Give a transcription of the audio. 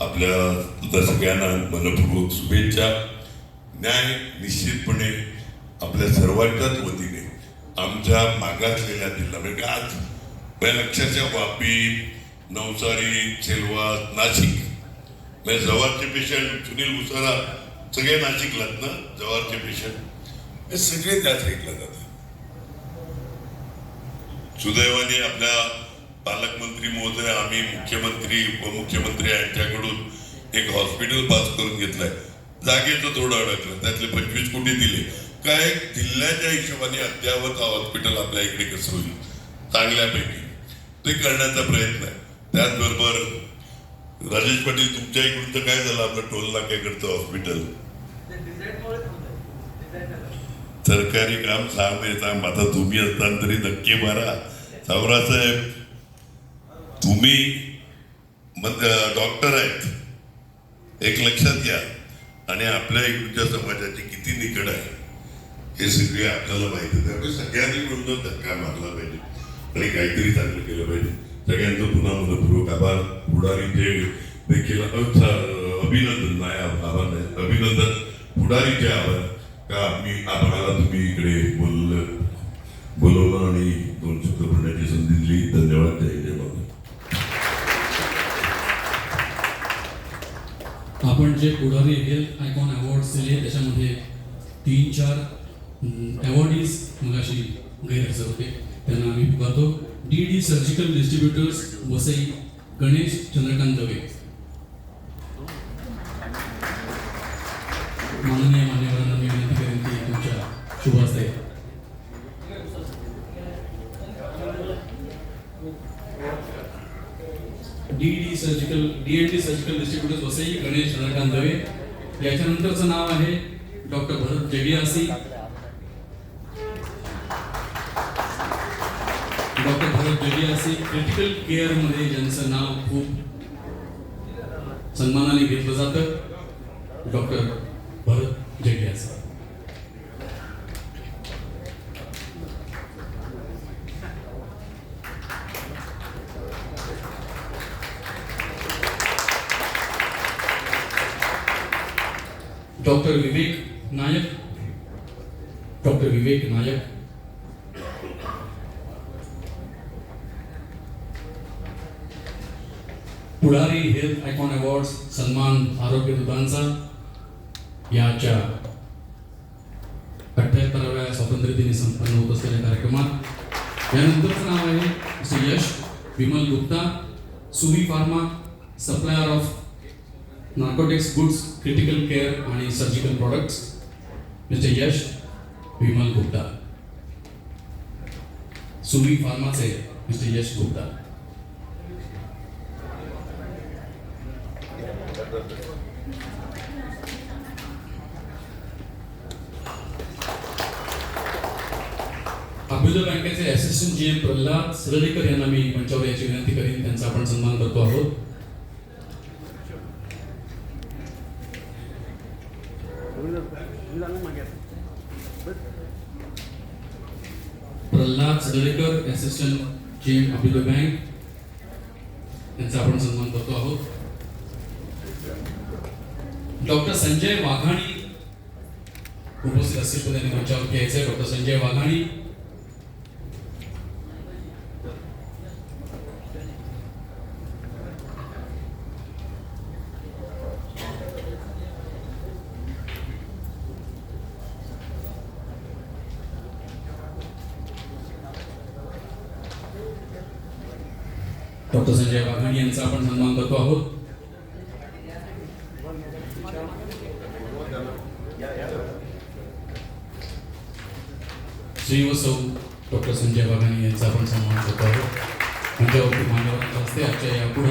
आपल्या तुझ्या सगळ्यांना मनपूर्वक शुभेच्छा. न्याय निश्चितपणे आपल्या सर्वांच्याच वतीने आमच्या मागासलेल्या जिल्हा म्हणजे आज म्हणजे अक्षरशः वापी नवसारी सेलवास नाशिक. म्हणजे जवारचे पेशंट सुनील मुसारा सगळे नाशिकलात ना जवारचे पेशंट हे सगळे त्या साईडला जातात सुदैवाने आपल्या पालकमंत्री महोदय आम्ही मुख्यमंत्री उपमुख्यमंत्री यांच्याकडून एक हॉस्पिटल पास करून घेतलंय. जागेचं थोडं अडकलं त्यातले पंचवीस कोटी दिले. काय जिल्ह्याच्या हिशोबाने अद्यावत हॉस्पिटल आपल्या इकडे कसं होईल? चांगल्यापैकी. ते करण्याचा प्रयत्न आहे. त्याचबरोबर राजेश पाटील तुमच्या इकडून तर काय झालं? आपलं टोल नाक्याकडचं हॉस्पिटल सरकारी काम सहा महिने आता तुम्ही असताना तरी नक्की मारा. सावरासाहेब तुम्ही मग डॉक्टर आहेत. एक लक्षात घ्या. आणि आपल्या इकडच्या समाजाची किती निकड आहे हे सगळे आपल्याला माहिती आहे. त्यामुळे सगळ्यांनी मिळून धक्का मारला पाहिजे. आणि काहीतरी चांगलं केलं पाहिजे. सगळ्यांचं पुन्हा मनपूर्वक आभार. पुढारीचे देखील अभिनंदन नाही आभार नाही अभिनंदन. पुढारीचे आभार. का मी आभाराला तुम्ही इकडे बोललं बोलवलं आणि म्हणजे जे पुढारी हेल्थ आयकॉन अवॉर्ड्स दिले. त्याच्यामध्ये तीन चार अवॉर्डीज मगाशी गैरहजर होते. त्यांना आम्ही पुकारतो. D D surgical distributors Vasai Ganesh Chandrakant Dave. माननीय मान्यवरांना मी विनंती करेन की तुमच्या शुभ D D surgical D surgical distributors Vasai Ganesh Chandrakant Dave याच्यानंतरचं नाव आहे डॉक्टर भरत जगियासी डॉक्टर भरत जगियासी क्रिटिकल केअरमध्ये ज्यांचं नाव खूप सन्मानाने घेतलं जातं डॉक्टर भरत डॉक्टर विवेक नायक डॉक्टर विवेक नायक पुढारी हेल्थ आयकॉन अवॉर्ड सन्मान आरोग्य दूतांचा याच्या अठ्ठ्याहत्तराव्या स्वातंत्र्य दिनी संपन्न होत असलेल्या कार्यक्रमात यानंतरचं नाव आहे Shri Yash Vimal Gupta Suvi pharma supplier of narcotics goods critical care आणि surgical products mister Yash Vimal Gupta Suvi फार्माचे mister Yash Gupta Abhyudaya बँकेचे assistant G M Pralhad Sardekar यांना मी मंचावर याची विनंती करीन. त्यांचा आपण सन्मान करतो आहोत. Pralhad Sadarekar assistant G M Abhyudaya bank यांचा आपण सन्मान करतो आहोत. डॉक्टर संजय वाघाणी उपस्थित असतील त्यांनी मंचावर घ्यायचंय. डॉक्टर संजय वाघाणी डॉक्टर संजय वाघाणी यांचा आपण सन्मान करतो आहोत. श्री व सौ डॉक्टर संजय वाघाणी यांचा आपण सन्मान करतो आहोत. त्यांच्यावरती मान्यवरांच्या हस्ते आजच्या या पुढे